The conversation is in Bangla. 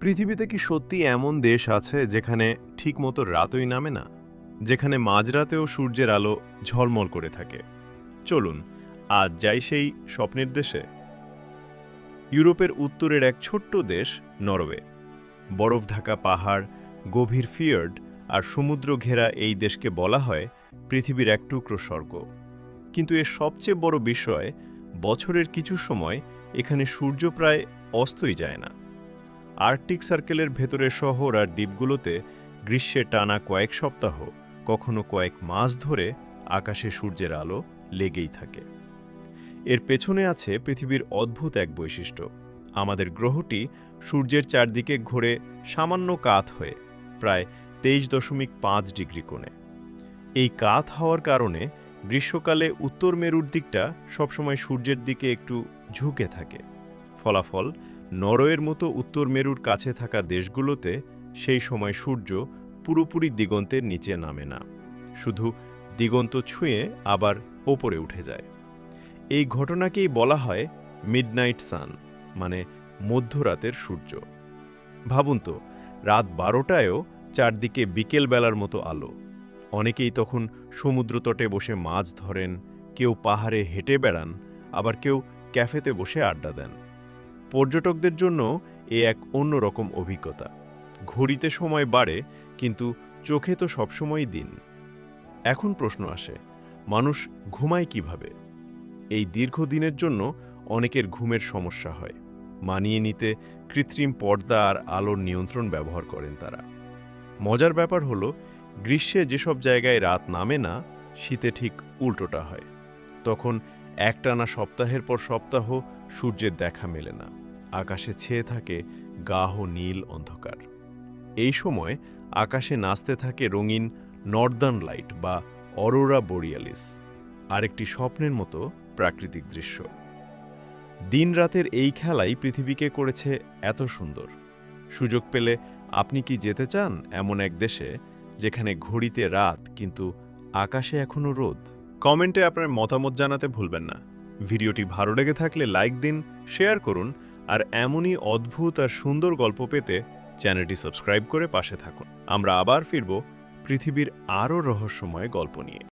পৃথিবীতে কি সত্যি এমন দেশ আছে যেখানে ঠিকমতো রাতই নামে না? যেখানে মাঝরাতেও সূর্যের আলো ঝলমল করে থাকে? চলুন, আজ যাই সেই স্বপ্নের দেশে। ইউরোপের উত্তরের এক ছোট্ট দেশ, নরওয়ে। বরফ ঢাকা পাহাড়, গভীর ফিয়ার্ড আর সমুদ্র ঘেরা এই দেশকে বলা হয় পৃথিবীর এক টুকরো স্বর্গ। কিন্তু এর সবচেয়ে বড় বিষয়, বছরের কিছু সময় এখানে সূর্য প্রায় অস্তই যায় না। আর্কটিক সার্কেলের ভেতরের শহর আর দ্বীপগুলোতে গ্রীষ্মে টানা কয়েক সপ্তাহ, কখনো কয়েক মাস ধরে আকাশে সূর্যের আলো লেগেই থাকে। এর পেছনে আছে পৃথিবীর অদ্ভুত এক বৈশিষ্ট্য। আমাদের গ্রহটি সূর্যের চারদিকে ঘোরে সামান্য কাত হয়ে প্রায় তেইশ দশমিক পাঁচ ডিগ্রি কোণে। এই কাত হওয়ার কারণে গ্রীষ্মকালে উত্তর মেরুর দিকটা সবসময় সূর্যের দিকে একটু ঝুঁকে থাকে। ফলাফল নরওয়ের মতো উত্তর মেরুর কাছে থাকা দেশগুলোতে সেই সময় সূর্য পুরোপুরি দিগন্তের নিচে নামে না। শুধু দিগন্ত ছুঁয়ে আবার ওপরে উঠে যায়। এই ঘটনাকেই বলা হয় মিডনাইট সান মানে মধ্যরাতের সূর্য। ভাবুন তো, রাত বারোটায়ও চারদিকে বিকেলবেলার মতো আলো। অনেকেই তখন সমুদ্রতটে বসে মাছ ধরেন, কেউ পাহাড়ে হেঁটে বেড়ান, আবার কেউ ক্যাফেতে বসে আড্ডা দেন। পর্যটকদের জন্য এ এক অন্যরকম অভিজ্ঞতা। ঘড়িতে সময় বাড়ে, কিন্তু চোখে তো সবসময়ই দিন। এখন প্রশ্ন আসে, মানুষ ঘুমায় কীভাবে? এই দীর্ঘদিনের জন্য অনেকের ঘুমের সমস্যা হয়। মানিয়ে নিতে কৃত্রিম পর্দা আর আলোর নিয়ন্ত্রণ ব্যবহার করেন তারা। মজার ব্যাপার হলো, গ্রীষ্মে যেসব জায়গায় রাত নামে না, শীতে ঠিক উল্টোটা হয়। তখন একটানা সপ্তাহের পর সপ্তাহ সূর্যের দেখা মেলে না। আকাশে ছেয়ে থাকে গাহ নীল অন্ধকার। এই সময় আকাশে নাচতে থাকে রঙিন নর্দার্ন লাইট বা অরোরা বোরিয়ালিস। আরেকটি স্বপ্নের মতো প্রাকৃতিক দৃশ্য। দিন রাতের এই খেলাই পৃথিবীকে করেছে এত সুন্দর। সুযোগ পেলে আপনি কি যেতে চান এমন এক দেশে, যেখানে ঘড়িতে রাত কিন্তু আকাশে এখনও রোদ? কমেন্টে আপনার মতামত জানাতে ভুলবেন না। ভিডিওটি ভালো লেগে থাকলে লাইক দিন, শেয়ার করুন, আর এমনই অদ্ভুত আর সুন্দর গল্প পেতে চ্যানেলটি সাবস্ক্রাইব করে পাশে থাকুন। আমরা আবার ফিরব পৃথিবীর আরও রহস্যময় গল্প নিয়ে।